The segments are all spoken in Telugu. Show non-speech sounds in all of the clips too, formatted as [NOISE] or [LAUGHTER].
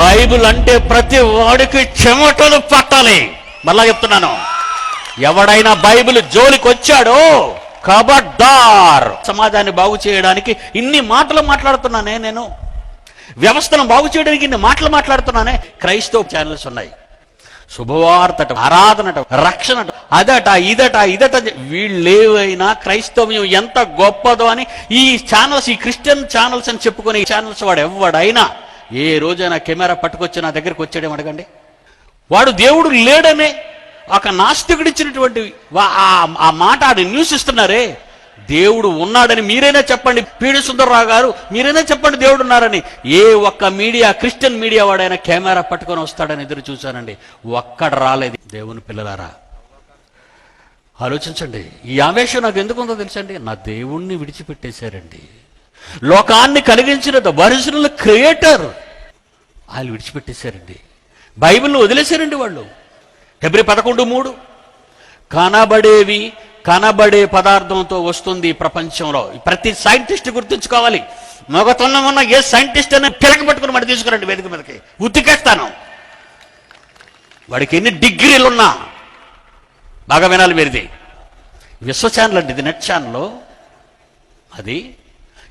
బైబిల్ అంటే ప్రతి వాడికి చెమటలు పట్టాలి. మళ్ళా చెప్తున్నాను. ఎవడైనా బైబిల్ జోలికి వచ్చాడో కబడ్డార్. సమాజాన్ని బాగు చేయడానికి ఇన్ని మాటలు మాట్లాడుతున్నానే నేను. వ్యవస్థను బాగు చేయడానికి ఇన్ని మాటలు మాట్లాడుతున్నానే. క్రైస్తవ ఛానల్స్ ఉన్నాయి. శుభవార్తట ఆరాధనట రక్షణట అదట ఇదట ఇదట వీళ్ళేవైనా క్రైస్తవ్యం ఎంత గొప్పదో అని ఈ ఛానల్స్ ఈ క్రిస్టియన్ ఛానల్స్ అని చెప్పుకునే ఈ ఛానల్స్ వాడు ఎవడైనా ఏ రోజైనా కెమెరా పట్టుకొచ్చి నా దగ్గరికి వచ్చాడేమో అడగండి? వాడు దేవుడు లేడనే ఒక నాస్తికుడు ఇచ్చినటువంటి వా- ఆ- ఆ మాట ఆడు న్యూస్ ఇస్తున్నారే. దేవుడు ఉన్నాడని మీరైనా చెప్పండి. పీడి సుందరరావు గారు మీరైనా చెప్పండి దేవుడు ఉన్నారని. ఏ ఒక్క మీడియా క్రిస్టియన్ మీడియా వాడైనా కెమెరా పట్టుకొని వస్తాడని ఎదురు చూశానండి. ఒక్కడ రాలేదు. దేవుని పిల్లలారా ఆలోచించండి. ఈ ఆవేశం నాకు ఎందుకుందో తెలుసండి? నా దేవుణ్ణి విడిచిపెట్టేశారండి. లోకాన్ని కలిగించిన ద ఒరిజినల్ క్రియేటర్. వాళ్ళు విడిచిపెట్టేశారండి. బైబిల్ను వదిలేశారండి వాళ్ళు. ఫిబ్రవరి పదకొండు మూడు. కనబడేవి కనబడే పదార్థంతో వస్తుంది ప్రపంచంలో. ప్రతి సైంటిస్ట్ గుర్తుంచుకోవాలి. మొగతొన్న ఉన్న ఏ సైంటిస్ట్ అని పిలక పట్టుకుని మరి తీసుకురండి వేదిక మీదకి. ఉతికేస్తాను. వాడికి ఎన్ని డిగ్రీలు ఉన్నా బాగా వినాలి మీరిది విశ్వ ఛానల్ అండి ఇది నెట్ ఛానల్. అది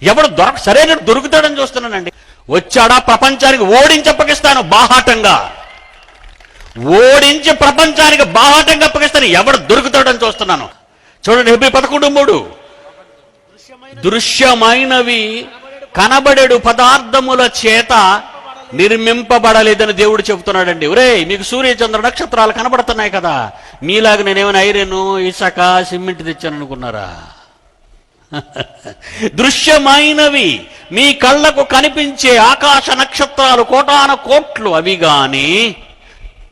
ఎవడు దొరక సరైన దొరుకుతాడని చూస్తున్నానండి. వచ్చాడా ప్రపంచానికి ఓడించి అప్పగిస్తాను బాహాటంగా. ఓడించి ప్రపంచానికి బాహాటంగా అప్పగిస్తాను ఎవడు దొరుకుతాడని చూస్తున్నాను. చూడండి హెబ్రి పదకొండు మూడు. దృశ్యమైనవి కనబడేడు పదార్థముల చేత నిర్మింపబడలేదని దేవుడు చెబుతున్నాడండి. ఒరే మీకు సూర్య చంద్ర నక్షత్రాలు కనబడుతున్నాయి కదా. మీలాగా నేనేమైనా ఐరన్ ఇసక సిమెంట్ తెచ్చాను అనుకున్నారా [LAUGHS] దృశ్యమైనవి. మీ కళ్ళకు కనిపించే ఆకాశ నక్షత్రాలు కోటాన కోట్లు అవి గాని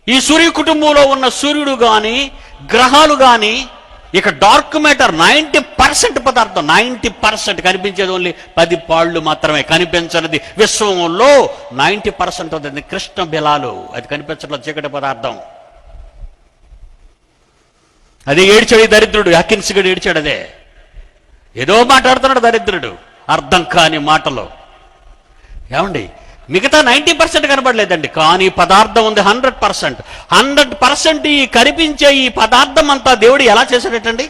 ఈ సూర్య కుటుంబంలో ఉన్న సూర్యుడు గాని గ్రహాలు గాని ఇక డార్క్ మ్యాటర్ నైంటీ పర్సెంట్ పదార్థం నైంటీ పర్సెంట్ కనిపించేది ఓన్లీ పది పాళ్ళు మాత్రమే కనిపించనిది. విశ్వంలో నైంటీ పర్సెంట్ ఉంది కృష్ణ బిలాలు. అది కనిపించడం చీకటి పదార్థం. అది ఏడ్చాడు దరిద్రుడు అకిన్సిగడు ఏడ్చాడు అదే. ఏదో మాట్లాడుతున్నాడు దరిద్రుడు. అర్థం కాని మాటలు. ఏమండి? మిగతా నైంటీ పర్సెంట్ కనబడలేదండి. కానీ పదార్థం ఉంది హండ్రెడ్ పర్సెంట్. హండ్రెడ్ పర్సెంట్ ఈ కనిపించే ఈ పదార్థం అంతా దేవుడు ఎలా చేశాడటండి?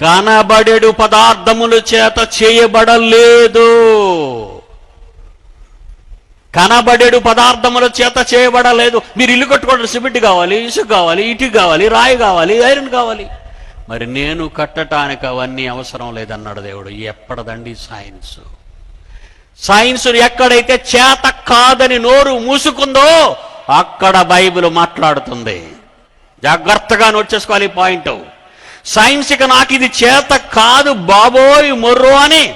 కనబడేడు పదార్థముల చేత చేయబడలేదు. కనబడేడు పదార్థముల చేత చేయబడలేదు. మీరు ఇల్లు కట్టుకోవడం సిమెంట్ కావాలి ఇసుక కావాలి ఇటుక కావాలి రాయి కావాలి ఐరన్ కావాలి. మరి నేను కట్టడానికి అవన్నీ అవసరం లేదన్నాడు దేవుడు. ఎప్పటిదండి సైన్స్? సైన్స్ ఎక్కడైతే చేత కాదని నోరు మూసుకుందో అక్కడ బైబిల్ మాట్లాడుతుంది. జాగ్రత్తగా నోట్ చేసుకోవాలి పాయింట్. సైన్స్ ఇక నాకు ఇది చేత కాదు బాబోయ్ మొర్రు అని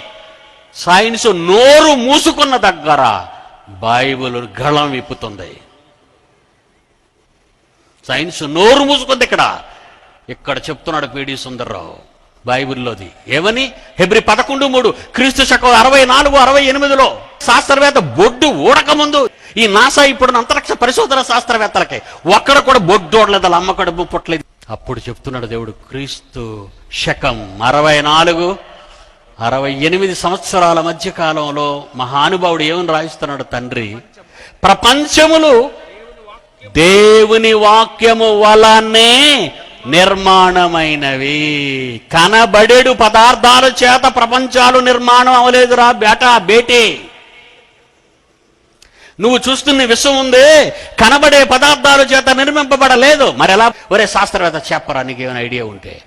సైన్స్ నోరు మూసుకున్న దగ్గర బైబిల్ గళం విప్పుతుంది. సైన్స్ నోరు మూసుకుంది ఇక్కడ. ఇక్కడ చెప్తున్నాడు పిడి సుందర్రావు బైబిల్లోది. ఏమని? హెబ్రి పదకొండు మూడు క్రీస్తు శకం అరవై నాలుగు అరవై ఎనిమిదిలో శాస్త్రవేత్త బొడ్డు ఊడక ముందు ఈ నాసా ఇప్పుడు అంతరిక్ష పరిశోధన శాస్త్రవేత్తలకి ఒక్కడ కూడా బొడ్డు ఓడలేదు అలా అమ్మ పుట్టలేదు. అప్పుడు చెప్తున్నాడు దేవుడు క్రీస్తు శకం అరవై నాలుగు అరవై ఎనిమిది సంవత్సరాల మధ్య కాలంలో మహానుభావుడు ఏమని రాయిస్తున్నాడు తండ్రి? ప్రపంచములు దేవుని వాక్యము వలనే నిర్మాణమైనవి. కనబడేడు పదార్థాల చేత ప్రపంచాలు నిర్మాణం అవలేదురా బేటా బేటీ. నువ్వు చూస్తున్న విషయం ఉంది కనబడే పదార్థాల చేత నిర్మింపబడలేదు. మరి ఎలా? ఒరే శాస్త్రవేత్త చెప్పరా నీకు ఏమైనా ఐడియా ఉంటే?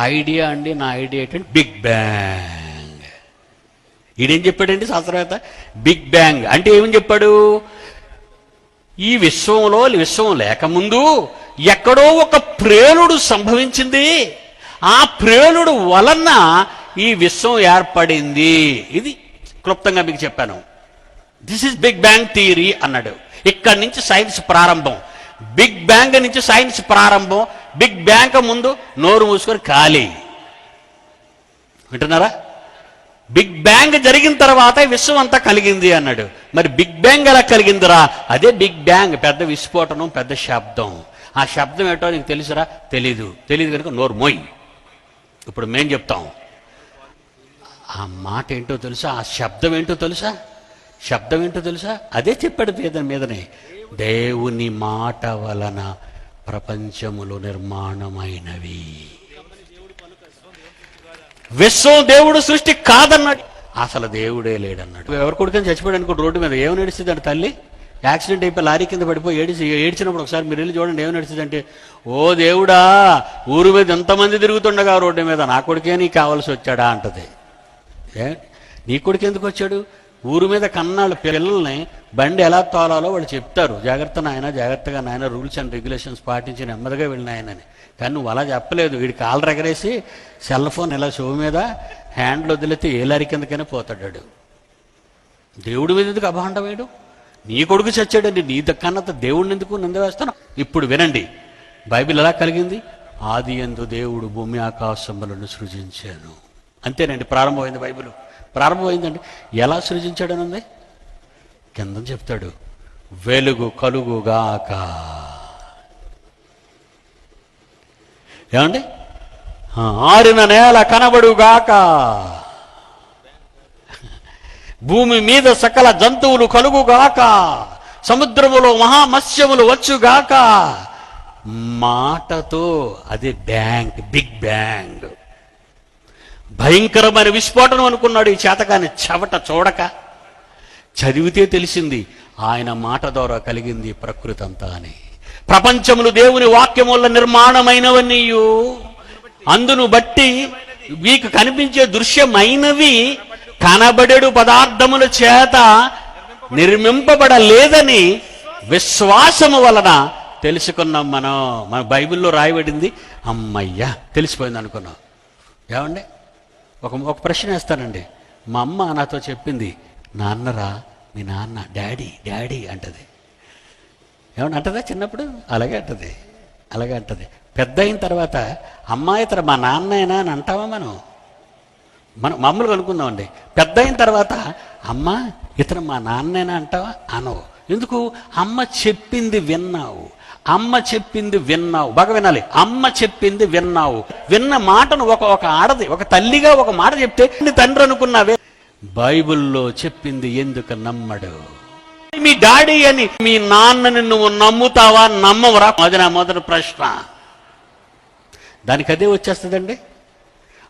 ఐడియా అండి నా ఐడియా ఏంటంటే బిగ్ బ్యాంగ్. ఈడేం చెప్పాడండి శాస్త్రవేత్త? Big bang. అంటే ఏమని చెప్పాడు? ఈ విశ్వంలో విశ్వం లేకముందు ఎక్కడో ఒక ప్రేలుడు సంభవించింది. ఆ ప్రేలుడు వలన ఈ విశ్వం ఏర్పడింది. ఇది క్లుప్తంగా మీకు చెప్పాను. This is big bang theory అన్నాడు. ఇక్కడి నుంచి సైన్స్ ప్రారంభం. బిగ్ బ్యాంగ్ నుంచి సైన్స్ ప్రారంభం. బిగ్ బ్యాంగ్ ముందు నోరు మూసుకొని ఖాళీ. వింటున్నారా? బిగ్ బ్యాంగ్ జరిగిన తర్వాత విశ్వం అంతా కలిగింది అన్నాడు. మరి బిగ్ బ్యాంగ్ ఎలా కలిగిందిరా? అదే బిగ్ బ్యాంగ్ పెద్ద విస్ఫోటనం పెద్ద శబ్దం. ఆ శబ్దం ఏంటో నీకు తెలుసురా? తెలీదు. తెలీదు కనుక నోరు మోయి. ఇప్పుడు మేం చెప్తాం. ఆ మాట ఏంటో తెలుసా? ఆ శబ్దం ఏంటో తెలుసా? శబ్దం ఏంటో తెలుసా? అదే చెప్పాడు మీద మీదనే. దేవుని మాట వలన ప్రపంచములు నిర్మాణమైనవి. విశ్వం దేవుడు సృష్టి కాదన్నాడు. అసలు దేవుడే లేడన్నాడు. ఎవరి కొడుకని చచ్చిపోయాడు అనుకో రోడ్డు మీద ఏమి నడిచిందంటే తల్లి? యాక్సిడెంట్ అయిపోయి లారీ కింద పడిపోయి ఏడిచి ఏడ్చినప్పుడు ఒకసారి మీరు వెళ్ళి చూడండి ఏమి నడిచిందంటే ఓ దేవుడా ఊరు మీద ఎంతమంది తిరుగుతుండగా రోడ్డు మీద? నా కొడుకే నీకు కావాల్సి వచ్చాడా? అంటది. ఏ? నీ కొడుకు ఎందుకు వచ్చాడు? ఊరు మీద కన్నాళ్ళు పిల్లల్ని బండి ఎలా తోలాలో వాళ్ళు చెప్తారు. జాగ్రత్త నాయన జాగ్రత్తగా నాయన రూల్స్ అండ్ రెగ్యులేషన్స్ పాటించి నెమ్మదిగా వెళ్ళినాయనని కానీ నువ్వు అలా చెప్పలేదు. వీడి కాలు రగరేసి సెల్ ఫోన్ ఇలా షో మీద హ్యాండ్లు వదిలితే ఏ లారీ కిందకైనా పోతాడాడు దేవుడి మీద ఎందుకు అభాండం వేయడు నీ కొడుకు చచ్చాడండి నీ దక్కన్నత దేవుడిని ఎందుకు నిందవేస్తాను? ఇప్పుడు వినండి. బైబిల్ ఎలా కలిగింది? ఆది ఎందు దేవుడు భూమి ఆకాశములను సృజించాను. అంతేనండి ప్రారంభమైంది బైబిల్. ప్రారంభమైందండి ఎలా సృజించాడనుంది? కింద చెప్తాడు వెలుగు కలుగుగాక. ఏమండి? ఆరిన నేల కనబడుగాక. భూమి మీద సకల జంతువులు కలుగుగాక సముద్రములో మహామత్స్యములు వచ్చుగాక. మాటతో అది బ్యాంక్ బిగ్ బ్యాంగ్. భయంకరమైన విస్ఫోటనం అనుకున్నాడు ఈ చేతకాని చెవట చూడక. చదివితే తెలిసింది ఆయన మాట ద్వారా కలిగింది ప్రకృతి అంతా అని. ప్రపంచములు దేవుని వాక్యం వల్ల నిర్మాణమైనవన్నీయు. అందును బట్టి మీకు కనిపించే దృశ్యమైనవి కనబడెడు పదార్థముల చేత నిర్మింపబడలేదని విశ్వాసము వలన తెలుసుకున్నాం మనం. మన బైబిల్లో రాయబడింది అమ్మయ్యా తెలిసిపోయింది అనుకున్నాం. ఏమండి? ఒక ఒక ప్రశ్న వేస్తానండి. మా అమ్మ నాతో చెప్పింది నాన్నరా మీ నాన్న డాడీ డాడీ అంటది. ఏమన్నా అంటదా చిన్నప్పుడు? అలాగే అంటది. అలాగే అంటది. పెద్ద అయిన తర్వాత అమ్మాయి తర మా అయినా అని అంటావా మనం? మనం మామూలుగా అనుకుందామండి. పెద్ద అయిన తర్వాత అమ్మ ఇతను మా నాన్నేనా అంటావా? అనవు. ఎందుకు? అమ్మ చెప్పింది విన్నావు. అమ్మ చెప్పింది విన్నావు. బాగా వినాలి. అమ్మ చెప్పింది విన్నావు. విన్న మాటను ఒక ఒక ఆడది ఒక తల్లిగా ఒక మాట చెప్తే నీ తండ్రి అనుకున్నావే. బైబిల్లో చెప్పింది ఎందుకు నమ్మడు? మీ డాడీ అని మీ నాన్నని నువ్వు నమ్ముతావా? నమ్మవరా. అది మొదటి ప్రశ్న. దానికి అదే వచ్చేస్తుందండి?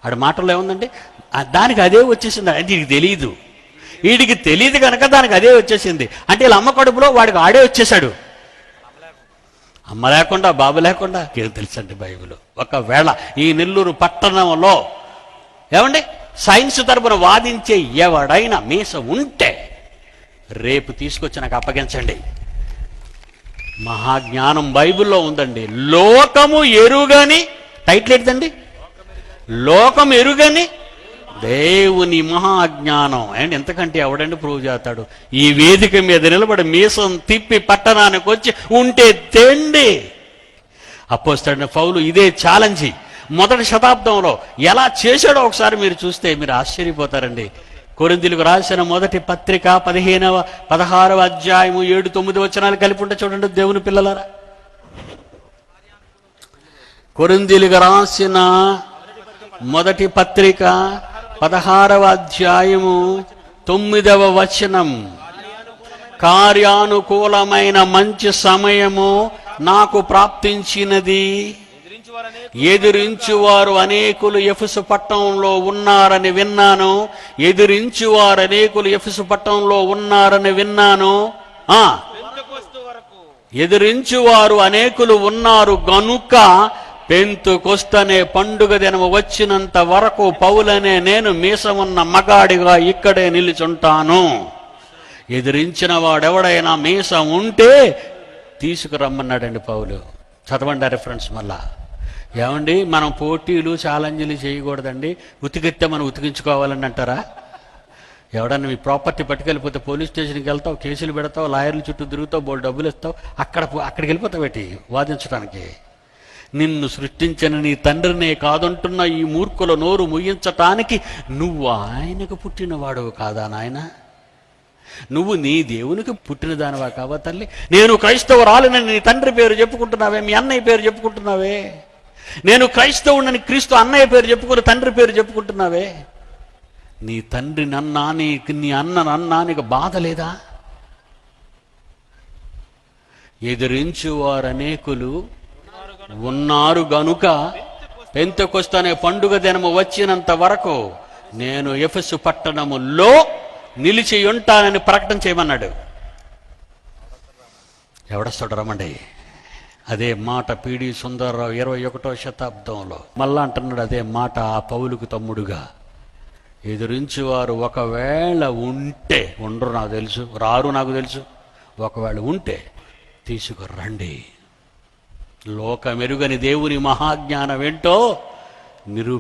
ఆడ మాటల్లో ఏముందండి? దానికి అదే వచ్చేసింది. అంటే వీడికి తెలియదు వీడికి తెలియదు కనుక దానికి అదే వచ్చేసింది. అంటే వీళ్ళ అమ్మ కడుపులో వాడికి ఆడే వచ్చేసాడు అమ్మ లేకుండా బాబు లేకుండా ఏం తెలుసండి బైబిల్? ఒకవేళ ఈ నెల్లూరు పట్టణంలో ఏమండి? సైన్స్ తరపున వాదించే ఎవడైనా మీస ఉంటే రేపు తీసుకొచ్చి నాకు అప్పగించండి. మహాజ్ఞానం బైబిల్లో ఉందండి. లోకము ఎరుగని టైటిల్ ఏంటండి లోకం ఎరుగని దేవుని మహాజ్ఞానం. అండ్ ఎంతకంటే ఎవడండి ప్రూవ్ చేస్తాడు? ఈ వేదిక మీద నిలబడి మీసం తిప్పి పట్టణానికి వచ్చి ఉంటే తెండి. అపోస్తాడిన ఫౌలు ఇదే ఛాలెంజ్ మొదటి శతాబ్దంలో ఎలా చేశాడో ఒకసారి మీరు చూస్తే మీరు ఆశ్చర్యపోతారండి. కొరిందులకు రాసిన మొదటి పత్రిక పదిహేనవ పదహారవ అధ్యాయము ఏడు తొమ్మిది వచనాలు కలిపి ఉంటే చూడండి దేవుని పిల్లలారా. కొరిందీలుగా రాసిన మొదటి పత్రిక పదహారవ అధ్యాయము తొమ్మిదవ వచనం. కార్యానుకూలమైన మంచి సమయము నాకు ప్రాప్తించినది. ఎదిరించువారు అనేకులు ఎఫుసు పట్టణంలో ఉన్నారని విన్నాను. ఎదిరించువారు అనేకులు ఎఫుసు పట్టణంలో ఉన్నారని విన్నాను. ఆ! ఎదిరించువారు అనేకులు ఉన్నారు గనుక పెంతుకొస్తనే పండుగ దినము వచ్చినంత వరకు పౌలనే నేను మీసమున్న మగాడిగా ఇక్కడే నిలుచుంటాను. ఎదిరించిన వాడెవడైనా మీసం ఉంటే తీసుకురమ్మన్నాడండి పౌలు. చదవండి ఆ రిఫరెన్స్ మళ్ళా. ఏమండి మనం పోటీలు ఛాలెంజ్లు చేయకూడదండి. ఉతికెత్తే మనం ఉతికించుకోవాలని అంటారా? ఎవడన్నా మీ ప్రాపర్టీ పట్టుకెళ్ళిపోతే పోలీస్ స్టేషన్కి వెళ్తావు కేసులు పెడతావు లాయర్ల చుట్టూ తిరుగుతావు బోల్ డబ్బులు ఇస్తావు అక్కడ పో- అక్కడికి వెళ్ళిపోతావు ఏంటి వాదించడానికి నిన్ను సృష్టించిన నీ తండ్రినే కాదంటున్న ఈ మూర్ఖుల నోరు ముయించటానికి నువ్వు ఆయనకు పుట్టినవాడవు కాదా నాయనా? నువ్వు నీ దేవునికి పుట్టిన దానివా కావా తల్లి? నేను క్రైస్తవురాలని నీ తండ్రి పేరు చెప్పుకుంటున్నావే మీ అన్నయ్య పేరు చెప్పుకుంటున్నావే? నేను క్రైస్తవుడని క్రీస్తు అన్నయ్య పేరు చెప్పుకుని తండ్రి పేరు చెప్పుకుంటున్నావే? నీ తండ్రి నన్నా నీకు నీ అన్న నన్నా నీకు బాధ లేదా? ఎదిరించువారు అనేకులు ఉన్నారు గనుక పెంతకొస్తనే పండుగ దినము వచ్చినంత వరకు నేను ఎఫెసు పట్టణములో నిలిచి ఉంటానని ప్రకటన చేయమన్నాడు. ఎవడొస్తాడు రమండి అదే మాట పీడి సుందరరావు ఇరవై ఒకటో శతాబ్దంలో మళ్ళా అంటున్నాడు అదే మాట ఆ పౌలుకు తమ్ముడుగా. ఎదురించేవారు ఒకవేళ ఉంటే ఉండరు నాకు తెలుసు రారు నాకు తెలుసు ఒకవేళ ఉంటే తీసుకురండి. లోకమెరుగని దేవుని మహాజ్ఞానం ఏంటో నిరూ